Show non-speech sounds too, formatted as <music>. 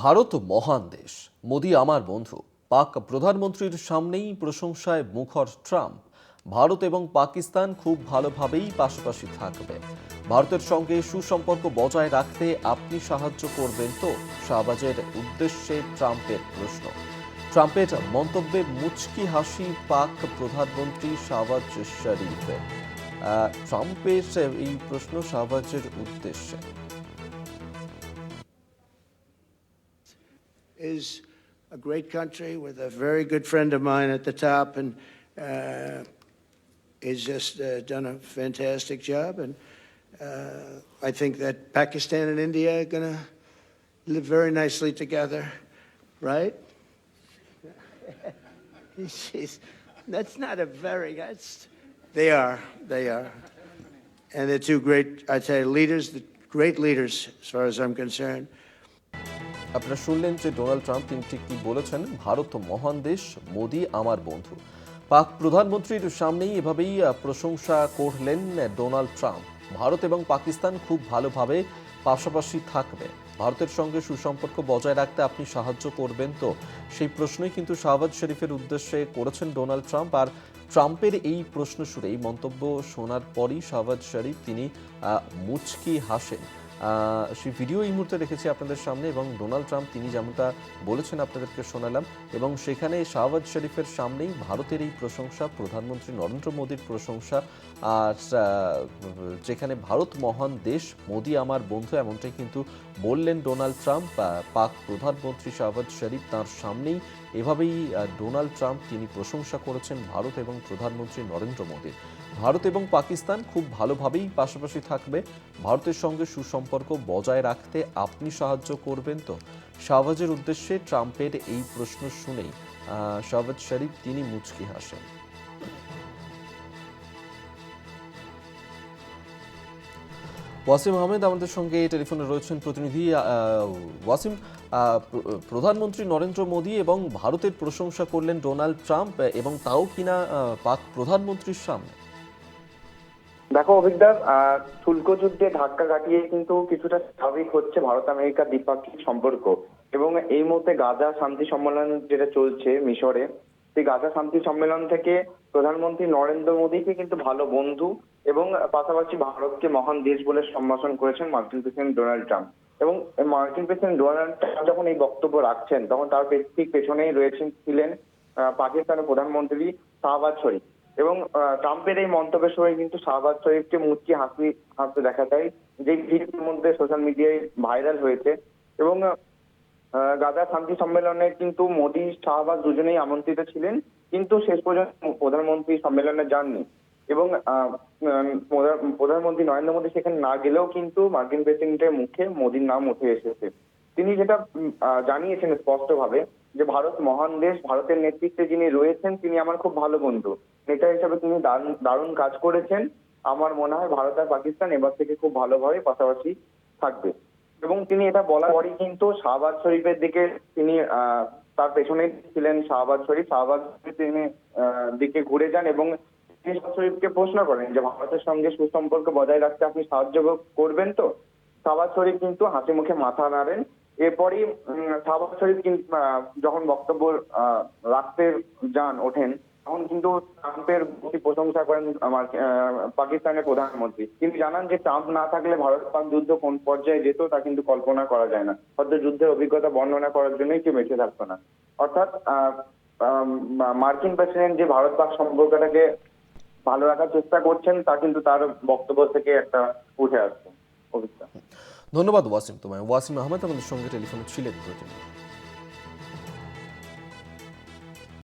ভারত মহান দেশ। মোদি আমার বন্ধু। পাক প্রধানমন্ত্রীর সামনেই প্রশংসায় মুখর ট্রাম্প। ভারত এবং পাকিস্তান খুব ভালোভাবেই পাশাপাশি থাকবে। ভারতের সঙ্গে সুসম্পর্ক বজায় রাখতে আপনি সাহায্য করবেন তো? শাহবাজের উদ্দেশ্যে ট্রাম্পের প্রশ্ন। ট্রাম্পের মন্তব্যে মুচকি হাসি পাক প্রধানমন্ত্রী শাহবাজ শরীফের। ট্রাম্পের এই প্রশ্ন শাহবাজের উদ্দেশ্যে। Is a great country with a very good friend of mine at the top, and uh, he's just uh, done a fantastic job. And uh, I think that Pakistan and India are going to live very nicely together, right? <laughs> She's- that's not a very. That's they are. They are, and they're two great. I tell you, leaders, great leaders, as far as I'm concerned. আপনারা শুনলেন যে Donald Trump, তিনি ঠিক কি বলেছেন? ভারত মহান দেশ, মোদি আমার বন্ধু। পাক প্রধানমন্ত্রীর সামনেই এভাবেই প্রশংসা করলেন ডোনাল্ড ট্রাম্প। ভারত এবং পাকিস্তান খুব ভালোভাবে পাশাপাশি থাকবে। ভারতের সঙ্গে সুসম্পর্ক বজায় রাখতে আপনি সাহায্য করবেন তো? সেই প্রশ্নই কিন্তু শাহবাজ শরীফের উদ্দেশ্যে করেছেন ডোনাল্ড ট্রাম্প। আর ট্রাম্পের এই প্রশ্ন শুনে, এই মন্তব্য শোনার পরই শাহবাজ শরীফ, তিনি মুচকি হাসেন। সেই ভিডিও এই মুহূর্তে রেখেছি আপনাদের সামনে এবং ডোনাল্ড ট্রাম্প তিনি যেমনটা বলেছেন আপনাদেরকে শোনালাম এবং সেখানে শাহবাজ শরীফের সামনেই ভারতের এই প্রশংসা, প্রধানমন্ত্রী নরেন্দ্র মোদীর প্রশংসা আর যেখানে ভারত মহান দেশ, মোদি আমার বন্ধু এমনটাই কিন্তু বললেন ডোনাল্ড ট্রাম্প পাক প্রধানমন্ত্রী শাহবাজ শরীফ তার সামনেই এভাবেই ডোনাল্ড ট্রাম্প তিনি প্রশংসা করেছেন ভারত এবং প্রধানমন্ত্রী নরেন্দ্র মোদীর। ভারত এবং পাকিস্তান খুব ভালোভাবেই পাশাপাশি থাকবে। ভারতের সঙ্গে সুসম্পর্ক বজায় রাখতে আপনি সাহায্য করবেন তো? শাহবাজের উদ্দেশ্যে ট্রাম্পের এই প্রশ্ন শুনেই শাহবাজ শরীফ, তিনি মুচকি হাসেন। ওয়াসিম আহমেদ আমাদের সঙ্গে টেলিফোনে রয়েছেন প্রতিনিধি ওয়াসিম প্রধানমন্ত্রী নরেন্দ্র মোদী এবং ভারতের প্রশংসা করলেন ডোনাল্ড ট্রাম্প এবং তাও কিনা পাক প্রধানমন্ত্রীর সামনে। দেখো অভিজ্ঞার শুল্ক যুদ্ধে ধাক্কা কাটিয়ে কিন্তু কিছুটা স্বাভাবিক হচ্ছে ভারত আমেরিকার দ্বিপাক্ষিক সম্পর্ক এবং এই মুহূর্তে গাজা শান্তি সম্মেলন যেটা চলছে মিশরে, সেই গাজা শান্তি সম্মেলন থেকে প্রধানমন্ত্রী নরেন্দ্র মোদীকে কিন্তু ভালো বন্ধু এবং পাশাপাশি ভারতকে মহান দেশ বলে সম্ভাষণ করেছেন মার্কিন প্রেসিডেন্ট ডোনাল্ড ট্রাম্প। এবং মার্কিন প্রেসিডেন্ট ডোনাল্ড ট্রাম্প যখন এই বক্তব্য রাখছেন, তখন তার ঠিক পেছনেই রয়েছেন ছিলেন পাকিস্তানের প্রধানমন্ত্রী শাহবাজ শরীফ। এবং ট্রাম্পের এই মন্তব্যের সময় কিন্তু শাহবাজ শরীফকে মুচকি হাসি, হাসতে দেখা যায়। যে ভিডিওর মধ্যে সোশ্যাল মিডিয়ায় ভাইরাল হয়েছে এবং গাজা শান্তি সম্মেলনে কিন্তু মোদী, শাহবাজ দুজনেই আমন্ত্রিত ছিলেন, কিন্তু শেষ পর্যন্ত প্রধানমন্ত্রী সম্মেলনে যাননি। এবং প্রধানমন্ত্রী নরেন্দ্র মোদী সেখানে না গেলেও কিন্তু মার্কিন প্রেসিডেন্টের মুখে মোদির নাম উঠে এসেছে। তিনি যেটা জানিয়েছেন স্পষ্টভাবে যে ভারত মহান দেশ, ভারতের নেতৃত্বে যিনি রয়েছেন, তিনি আমার খুব ভালো বন্ধু। নেতা হিসেবে তিনি দারুণ কাজ করেছেন। আমার মনে হয় ভারত আর পাকিস্তান এবার থেকে খুব ভালোভাবে পাশাপাশি থাকবে। এবং তিনি এটা বলার পরই কিন্তু শাহবাজ শরীফের দিকে তিনি তার পেছনে ছিলেন শাহবাজ শরীফ। শাহবাজ শরীফ তিনি দিকে ঘুরে যান এবং তিনি শরীফকে প্রশ্ন করেন যে ভারতের সঙ্গে সুসম্পর্ক বজায় রাখতে আপনি সাহায্য করবেন তো? শাহবাজ শরীফ কিন্তু হাসি মুখে মাথা নাড়েন। এরপরই শাহবাজ শরীফ যখন বক্তব্য রাখতে যান, ওঠেন, তখন কিন্তু ট্রাম্পের প্রশংসা করেন আমার পাকিস্তানের প্রধানমন্ত্রী। তিনি জানান যে, ট্রাম্প না থাকলে ভারত পাক যুদ্ধ কোন পর্যায়ে যেত তা কিন্তু কল্পনা করা যায় না। হয়তো যুদ্ধের অভিজ্ঞতা বর্ণনা করার জন্যই কেউ বেঁচে থাকতো না। অর্থাৎ মার্কিন প্রেসিডেন্ট যে ভারত পাক সম্পর্কটাকে ভালো রাখার চেষ্টা করছেন, তা কিন্তু তার বক্তব্য থেকে একটা উঠে আসছে। অভিজ্ঞতা। ধন্যবাদ ওয়াসিম তোমায়। ওয়াসিম আহমেদ আমাদের সঙ্গে টেলিফোনে ছিলেন প্রতিনিধি